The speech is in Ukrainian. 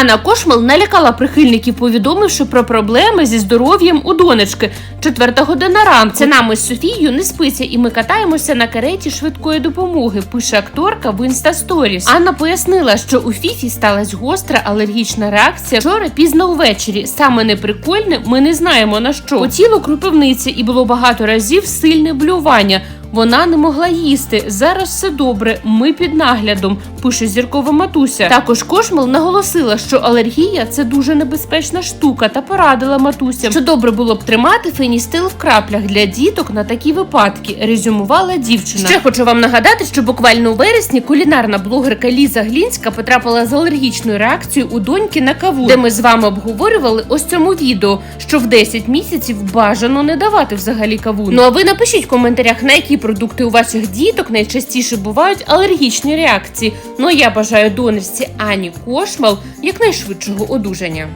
Анна Кошмал налякала прихильників, повідомивши про проблеми зі здоров'ям у донечки. Четверта година ранку. Це нам із Софією не спиться, і ми катаємося на кареті швидкої допомоги. Пише акторка в Stories. Анна пояснила, що у Фіфі сталася гостра алергічна реакція вчора пізно увечері. Саме неприкольне, ми не знаємо на що. По тілу крупивниці і було багато разів сильне блювання. Вона не могла їсти. Зараз все добре. Ми під наглядом. Пише зіркова матуся. Також Кошмал наголосила, що алергія це дуже небезпечна штука, та порадила матусям, що добре було б тримати феністил в краплях для діток на такі випадки. Резюмувала дівчина. Ще хочу вам нагадати, що буквально у вересні кулінарна блогерка Ліза Глінська потрапила з алергічною реакцією у доньки на кавун, де ми з вами обговорювали ось цьому відео, що в 10 місяців бажано не давати взагалі кавун. Ну а ви напишіть в коментарях, на які продукти у ваших діток найчастіше бувають алергічні реакції. Ну а я бажаю донорці Ані Кошмал якнайшвидшого одужання.